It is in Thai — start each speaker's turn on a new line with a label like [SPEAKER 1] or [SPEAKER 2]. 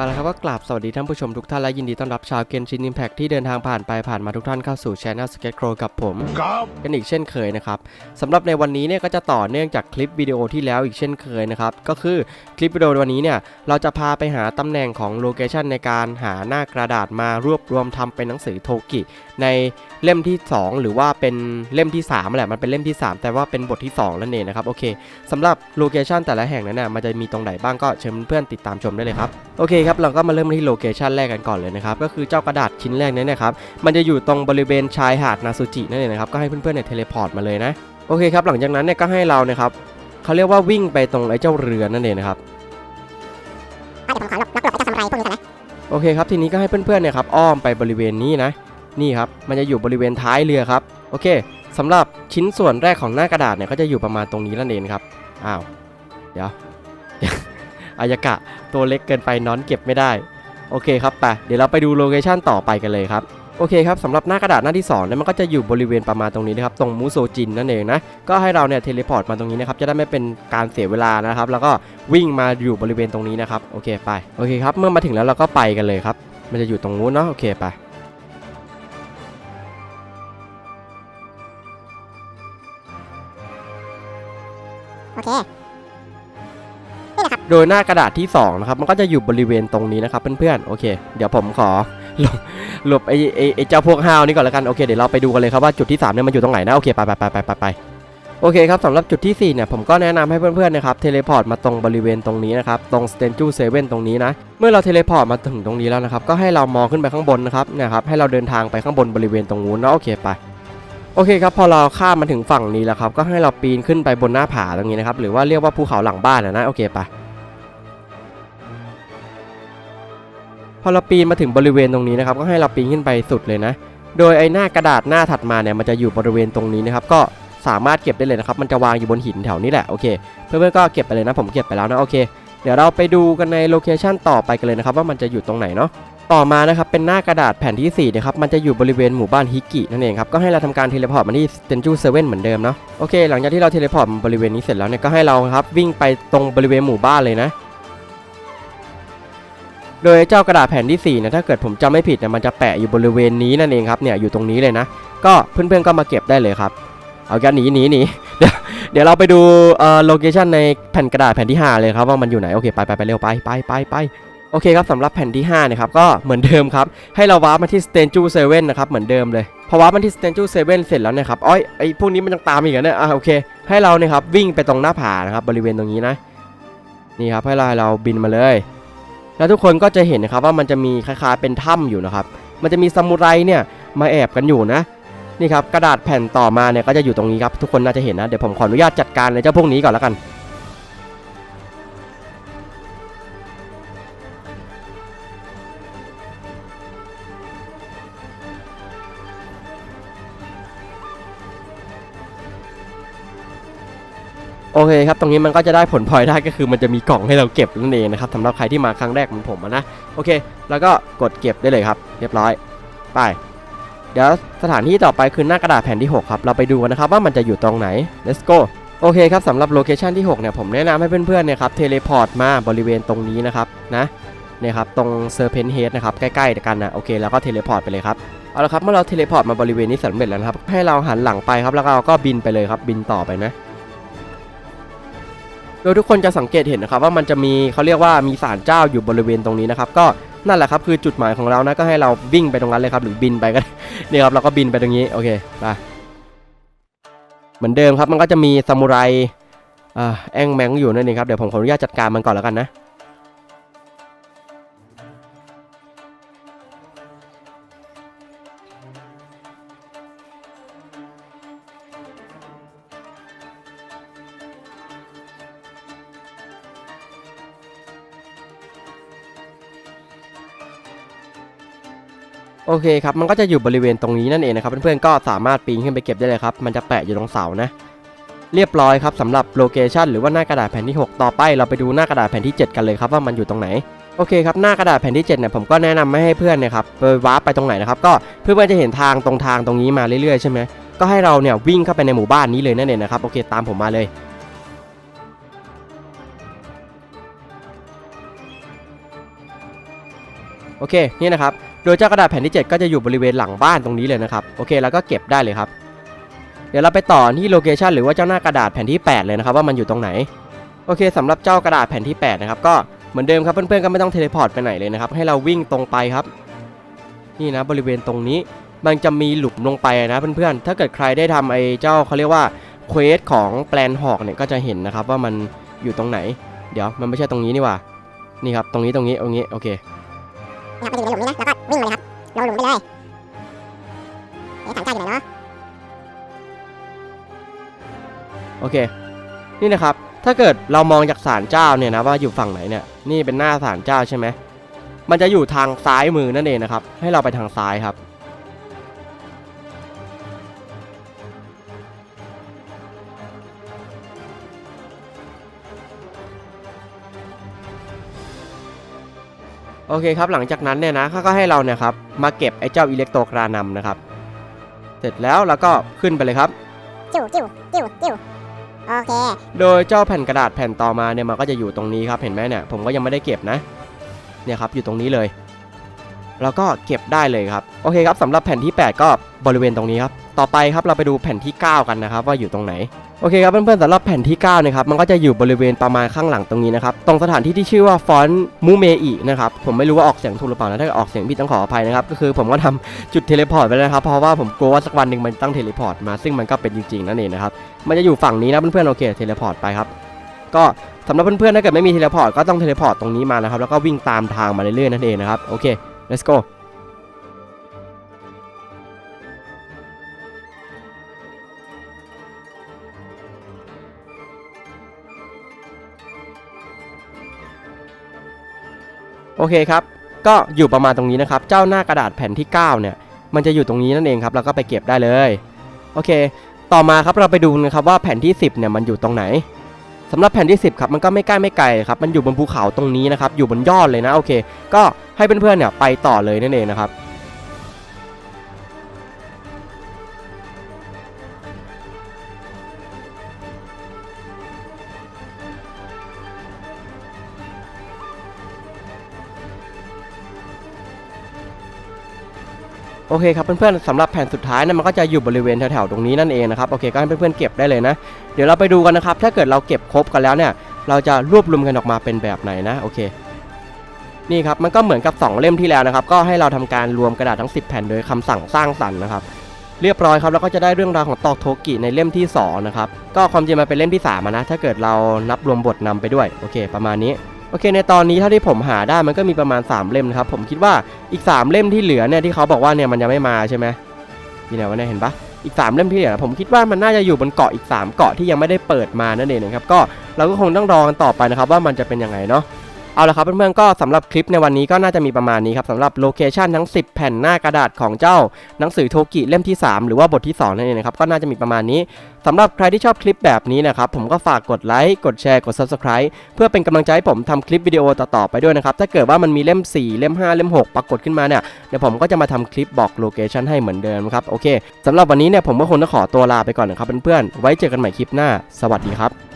[SPEAKER 1] เอาละครับก็กราบสวัสดีท่านผู้ชมทุกท่านและยินดีต้อนรับชาวเกนชินอิมแพคที่เดินทางผ่านไปผ่านมาทุกท่านเข้าสู่ช anel s k e t c r o w กับผม
[SPEAKER 2] ครับ
[SPEAKER 1] กันอีกเช่นเคยนะครับสำหรับในวันนี้เนี่ยก็จะต่อเนื่องจากคลิปวิดีโอที่แล้วอีกเช่นเคยนะครับก็คือคลิปวิดีโอวันนี้เนี่ยเราจะพาไปหาตำแหน่งของโลเคชันในการหาหน้ากระดาษมารวบรวมทำเป็นหนังสือโทกิในเล่มที่ 2 หรือว่าเป็นเล่มที่3แหละมันเป็นเล่มที่ 3 แต่ว่าเป็นบทที่2นั่นเองนะครับโอเคสำหรับโลเคชันแต่ละแห่งนั้นน่ะมันจะมีตรงไหนบ้างก็เชิญเพื่อนๆติดตามชมได้เลยครับโอเคครับเราก็มาเริ่มที่โลเคชันแรกกันก่อนเลยนะครับก็คือเจ้ากระดาษชิ้นแรกนี้นะครับมันจะอยู่ตรงบริเวณชายหาดนาซูจินั่นเองนะครับก็ให้เพื่อนๆเนี่ยเทเลพอร์ตมาเลยนะโอเคครับหลังจากนั้นเนี่ยก็ให้เราเนี่ยครับเขาเรียกว่าวิ่งไปตรงไอ้เจ้าเรือนั่นเองนะครับ
[SPEAKER 3] ก็เดี๋ยวผมขอหลบล็อกหลบไอ้เจ้าซามูไรพวกนี้ก่อนนะ
[SPEAKER 1] โอเคครับทีนี้ก็ให้เพื่อนๆเนี่ยครับอ้อมไปบริเวณนี้นะ นี่ครับมันจะอยู่บริเวณท้ายเรือครับโอเคสำหรับชิ้นส่วนแรกของหน้ากระดาษเนี่ยก็จะอยู่ประมาณตรงนี้นั่นเองครับอ้าวเดี๋ยว อายากะตัวเล็กเกินไปนอนเก็บไม่ได้ โอเคครับไปเดี๋ยวเราไปดูโลเคชันต่อไปกันเลยครับโอเคครับสำหรับหน้ากระดาษหน้าที่2เนี่ยมันก็จะอยู่บริเวณประมาณตรงนี้นะครับตรงมูโซจินนั่นเองนะก็ให้เราเนี่ยเทเลพอร์ตมาตรงนี้นะครับจะได้ไม่เป็นการเสียเวลานะครับ แล้วก็วิ่งมาอยู่บริเวณตรงนี้นะครับโอเคไปโอเคครับเมื่อมาถึงแล้วเราก็ไปกันเลยครับ มันจะอยู่ตรงนู้นเนาะโอเคไป
[SPEAKER 3] โอเค
[SPEAKER 1] โดยหน้ากระดาษที่2นะครับมันก็จะอยู่บริเวณตรงนี้นะครับเพื่อนๆโอเค เดี๋ยวผมขอหลบหลบไอ้ไอ้เจ้าพวกห้าวนี่ก่อนแล้วกันโอเคเดี๋ยวเราไปดูกันเลยครับว่าจุดที่3เนี่ยมันอยู่ตรงไหนนะโอเคไปไปไปไปไปไปโอเคครับสำหรับจุดที่ 4 เนี่ย ผมก็แนะนำให้เพื่อนๆนะครับเทเลพอร์ตมาตรงบริเวณตรงนี้นะครับ ตรงสเตนจูเซเว่นตรงนี้นะ เมื่อเราเทเลพอร์ตมาถึงตรงนี้แล้วนะครับ ก็ให้เรามองขึ้นไปข้างบนนะครับเนี่ยครับ ให้เราเดินทางไปข้างบนบริเวณตรงนู้นนะโอเคไป โอเคครับ พอเราข้ามมาถึงฝั่งนี้แล้วครับ ก็ให้เราปีนขึ้นไปบนหน้าผาตรงนี้นะครับ หรือว่าเรียกว่าภูเขาหลังบ้านนะโอเคไป พอเราปีนมาถึงบริเวณตรงนี้นะครับก็ให้เราปีนขึ้นไปสุดเลยนะ โดยไอ้หน้ากระดาษหน้าถัดมาเนี่ยมันจะอยู่บริเวณตรงนี้นะครับก็สามารถเก็บได้เลยนะครับมันจะวางอยู่บนหินแถวนี้แหละโอเคเพื่อนๆก็เก็บไปเลยนะผมเก็บไปแล้วนะโอเคเดี๋ยวเราไปดูกันในโลเคชันต่อไปกันเลยนะครับว่ามันจะอยู่ตรงไหนเนาะต่อมานะครับเป็นหน้ากระดาษแผ่นที่4นะครับมันจะอยู่บริเวณหมู่บ้านฮิกินั่นเองครับก็ให้เราทำการเทเลพอร์ตมาที่เตนจูเซเว่นเหมือนเดิมเนาะโอเคหลังจากที่เราเทเลพอร์ตบริเวณนี้เสร็จแล้วเนี่ยก็ให้เราครับวิ่งไปตรงบริเวณหมู่บ้านเลยนะ โดยเจ้ากระดาษแผ่นที่4เนี่ยถ้าเกิดผมจำไม่ผิดเนี่ยมันจะแปะอยู่บริเวณนี้นั่นเองครับเนี่ยอยู่ตรงนี้เลยนะ ก็เพื่อนๆก็มาเก็บได้เลยครับเอากันหนีหนีหนีเดี๋ยวเดี๋ยวเราไปดูเอ่อโลเคชันในแผ่นกระดาษแผ่นที่ 5 เลยครับว่ามันอยู่ไหนโอเคไปไปไปเร็วไปไปไปไปโอเคครับสำหรับแผ่นที่5นะครับก็เหมือนเดิมครับ ให้เราวาร์ปมาที่ s t a n g e 7นนะครับเหมือนเดิมเลยพอวาร์ปมาที่ s t a n g e 7เว่นเสร็จแล้วเนะครับอ้อยไอพวกนี้มันยังตามอีกเหรอเนี่ยอะโอเค ให้เราเนี่ยครับวิ่งไปตรงหน้าผานะครับบริเวณตรงนี้นะนี่ครับให้เราให้เราบินมาเลย แล้วทุกคนก็จะเห็นนะครับว่ามันจะมีคล้ายๆเป็นถ้ำอยู่นะครับ มันจะมีซามูไรเนี่ยมาแอบกันอยู่นะ นี่ครับกระดาษแผ่นต่อมาเนี่ยก็จะอยู่ตรงนี้ครับทุกคนน่าจะเห็นนะเดี๋ยวผมขออนุญาตจัดการในเจ้าพวกนี้ก่อนแล้วกัน โอเคครับ ตรงนี้มันก็จะได้ผลพลอยได้ก็คือมันจะมีกล่องให้เราเก็บนั่นเองนะครับสำหรับใครที่มาครั้งแรกเหมือนผมนะ โอเค แล้วก็กดเก็บได้เลยครับ เรียบร้อย ไป เดี๋ยวสถานที่ต่อไปคือหน้ากระดาษแผ่นที่ 6 ครับ เราไปดูกันนะครับว่ามันจะอยู่ตรงไหน let's go โอเคครับสำหรับโลเคชันที่ 6 เนี่ยผมแนะนำให้เพื่อนๆเนี่ยครับเทเลพอร์ตมาบริเวณตรงนี้นะครับนะเนี่ยครับตรงเซอร์เพนเฮดนะครับใกล้ๆกันนะโอเคแล้วก็เทเลพอร์ตไปเลยครับเอาละครับเมื่อเราเทเลพอร์ตมาบริเวณนี้สำเร็จแล้วครับให้เราหันหลังไปครับแล้วเราก็บินไปเลยครับบินต่อไปนะ โดยทุกคนจะสังเกตเห็นนะครับว่ามันจะมีเขาเรียกว่ามีศาลเจ้าอยู่บริเวณตรงนี้นะครับก็นั่นแหละครับคือจุดหมายของเรานะก็ให้เราวิ่งไปตรงนั้นเลยครับหรือบินไปก็ได้นี่ครับเราก็บินไปตรงนี้โอเคไปเหมือนเดิมครับมันก็จะมีซามูไรอ่าแองแมงอยู่นั่นเองครับเดี๋ยวผมขออนุญาตจัดการมันก่อนแล้วกันนะ โอเคครับมันก็จะอยู่บริเวณตรงนี้นั่นเองนะครับเพื่อนๆก็สามารถปีนขึ้นไปเก็บได้เลยครับมันจะแปะอยู่ตรงเสานะเรียบร้อยครับสำหรับโลเคชันหรือว่าหน้ากระดาษแผ่นที่ 6 ต่อไป เราไปดูหน้ากระดาษแผ่นที่ 7 กันเลยครับว่ามันอยู่ตรงไหนโอเคครับหน้ากระดาษแผ่นที่7เนี่ยผมก็แนะนำไม่ให้เพื่อนเนี่ยครับไปวาร์ปไปตรงไหนนะครับก็เพื่อนๆจะเห็นทางตรงทางตรงนี้มาเรื่อยๆใช่ไหมก็ให้เราเนี่ยวิ่งเข้าไปในหมู่บ้านนี้เลยนั่นเองนะครับโอเคตามผมมาเลยโอเคนี่นะครับ โดยเจ้ากระดาษแผ่นที่ 7 ก็จะอยู่บริเวณหลังบ้านตรงนี้เลยนะครับโอเคแล้วก็เก็บได้เลยครับ เดี๋ยวเราไปต่อที่โลเคชันหรือว่าเจ้าหน้ากระดาษแผ่นที่ 8 เลยนะครับว่ามันอยู่ตรงไหนโอเคสำหรับเจ้ากระดาษแผ่นที่8นะครับก็เหมือนเดิมครับเพื่อนๆก็ไม่ต้องเทเลพอร์ตไปไหนเลยนะครับให้เราวิ่งตรงไปครับ นี่นะบริเวณตรงนี้มันจะมีหลุมลงไปนะเพื่อนๆ ถ้าเกิดใครได้ทำไอ้เจ้าเขาเรียกว่าเควสของแปลนหอกเนี่ยก็จะเห็นนะครับว่ามันอยู่ตรงไหน เดี๋ยวมันไม่ใช่ตรงนี้นี่ว่า นี่ครับตรงนี้ตรงนี้ตรงนี้โอเค
[SPEAKER 3] ลงมาเรับลงหลุมไปเลยเอ๊ะสามเจ้าอยู่ไหนเนาะ
[SPEAKER 1] โอเค นี่นะครับ ถ้าเกิดเรามองจากศาลเจ้าเนี่ยนะว่าอยู่ฝั่งไหนเนี่ย นี่เป็นหน้าศาลเจ้าใช่ไหมมันจะอยู่ทางซ้ายมือนั่นเองนะครับ ให้เราไปทางซ้ายครับ โอเคครับหลังจากนั้นเนี่ยนะเขาก็ให้เราเนี่ยครับมาเก็บไอ้เจ้าอิเล็กโตรกรานำนะครับ เสร็จแล้วเราก็ขึ้นไปเลยครับ
[SPEAKER 3] จิ้วจิ้วจิ้วจิ้วโอเค
[SPEAKER 1] โดยเจ้าแผ่นกระดาษแผ่นต่อมาเนี่ยมันก็จะอยู่ตรงนี้ครับเห็นไหมเนี่ยผมก็ยังไม่ได้เก็บนะเนี่ยครับอยู่ตรงนี้เลย แล้วก็เก็บได้เลยครับโอเคครับสำหรับแผ่นที่ 8 ก็บริเวณตรงนี้ครับต่อไปครับเราไปดูแผ่นที่ 9 กันนะครับว่าอยู่ตรงไหนโอเคครับเพื่อนๆสำหรับแผ่นที่9นะครับมันก็จะอยู่บริเวณประมาณข้างหลังตรงนี้นะครับตรงสถานที่ที่ชื่อว่าฟอนต์มูเมอินะครับผมไม่รู้ว่าออกเสียงถูกหรือเปล่านะถ้าเกิดออกเสียงผิดต้องขออภัยนะครับก็คือผมก็ทำจุดเทเลพอร์ตไปแล้วนะครับเพราะว่าผมกลัวว่าสักวันหนึ่งมันตั้งเทเลพอร์ตมาซึ่งมันก็เป็นจริงๆนั่นเองนะครับมันจะอยู่ฝั่งนี้นะเพื่อนๆโอเคเทเลพอร์ตไปครับก็สำหรับเพื่อนๆถ้าเกิดไม่มีเทเลพอร์ตก็ต้องเทเลพอร์ตตรงนี้มานะครับแล้วก็วิ่งตามทางมาเรื่อยๆนั่นเองนะครับโอเค let's go โอเคครับ ก็อยู่ประมาณตรงนี้นะครับ เจ้าหน้ากระดาษแผ่นที่ 9 เนี่ย มันจะอยู่ตรงนี้นั่นเองครับ แล้วก็ไปเก็บได้เลย โอเค ต่อมาครับเราไปดูนะครับว่าแผ่นที่ 10 เนี่ยมันอยู่ตรงไหน สำหรับแผ่นที่ 10ครับมันก็ไม่ใกล้ไม่ไกลครับมันอยู่บนภูเขาตรงนี้นะครับอยู่บนยอดเลยนะโอเค ก็ให้เพื่อนๆเนี่ยไปต่อเลยนั่นเองนะครับ โอเคครับเพื่อนๆสำหรับแผ่นสุดท้ายนะมันก็จะอยู่บริเวณแถวๆตรงนี้นั่นเองนะครับโอเคก็ให้เพื่อนๆเก็บได้เลยนะ เดี๋ยวเราไปดูกันนะครับถ้าเกิดเราเก็บครบกันแล้วเนี่ย เราจะรวบรวมกันออกมาเป็นแบบไหนนะโอเคนี่ครับมันก็เหมือนกับ 2 เล่มที่แล้วนะครับก็ให้เราทำการรวมกระดาษทั้ง 10 แผ่นโดยคำสั่งสร้างสรรค์นะครับเรียบร้อยครับแล้วก็จะได้เรื่องราวของตอกโทกิในเล่มที่2นะครับก็ความจริงมันเป็นเล่มที่3อะนะถ้าเกิดเรานับรวมบทนำไปด้วยโอเค ประมาณนี้ โอเค ในตอนนี้เท่าที่ผมหาได้มันก็มีประมาณ 3 เล่มนะครับ ผมคิดว่าอีก 3 เล่มที่เหลือเนี่ยที่เขาบอกว่าเนี่ยมันยังไม่มาใช่ไหมนี่ไหนวะเนี่ยเห็นปะอีก 3 เล่มที่เหลือผมคิดว่ามันน่าจะอยู่บนเกาะอีก 3 เกาะที่ยังไม่ได้เปิดมานั่นเองนะครับก็เราก็คงต้องรอกันต่อไปนะครับว่ามันจะเป็นยังไงเนาะ เอาละครับเพื่อนๆก็สำหรับคลิปในวันนี้ก็น่าจะมีประมาณนี้ครับสำหรับโลเคชันทั้ง 10 แผ่นหน้ากระดาษของเจ้าหนังสือโทกิเล่มที่ 3 หรือว่าบทที่2นั่นเองนะครับก็น่าจะมีประมาณนี้สำหรับใครที่ชอบคลิปแบบนี้นะครับผมก็ฝากกดไลค์กดแชร์กด Subscribe เพื่อเป็นกำลังใจให้ผมทำคลิปวิดีโอต่อๆไปด้วยนะครับถ้าเกิดว่ามันมีเล่ม 4 เล่ม 5 เล่ม 6 ปรากฏขึ้นมาเนี่ยเดี๋ยวผมก็จะมาทำคลิปบอกโลเคชันให้เหมือนเดิมครับโอเคสำหรับวันนี้เนี่ยผมก็คงต้องขอตัวลาไปก่อนนะครับเพื่อนๆไว้เจอกันใหม่คลิปหน้า สวัสดีครับ